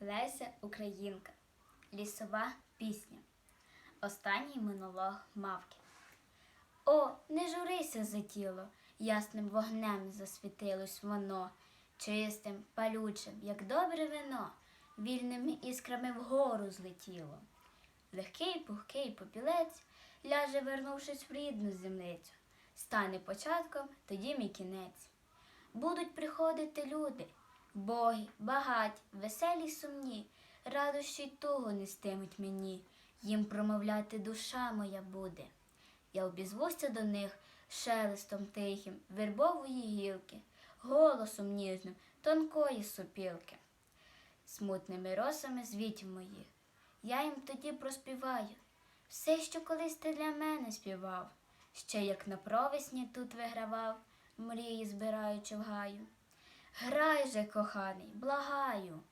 Леся Українка. Лісова пісня. Останній монолог мавки. О, не журися за тіло, ясним вогнем засвітилось воно, чистим, палючим, як добре вино, вільними іскрами вгору злетіло. Легкий пухкий попілець ляже, вернувшись в рідну землицю, стане початком, тоді мій кінець. Будуть приходити люди, боги, багать, веселі сумні, радощі й туго нестимуть мені, їм промовляти душа моя буде. Я обізвуся до них шелестом тихим, вербової гілки, голосом ніжним, тонкої сопілки. Смутними росами звітів моїх, я їм тоді проспіваю все, що колись ти для мене співав, ще як на провесні тут вигравав, мрії збираючи в гаю. Грай же, коханий, благаю,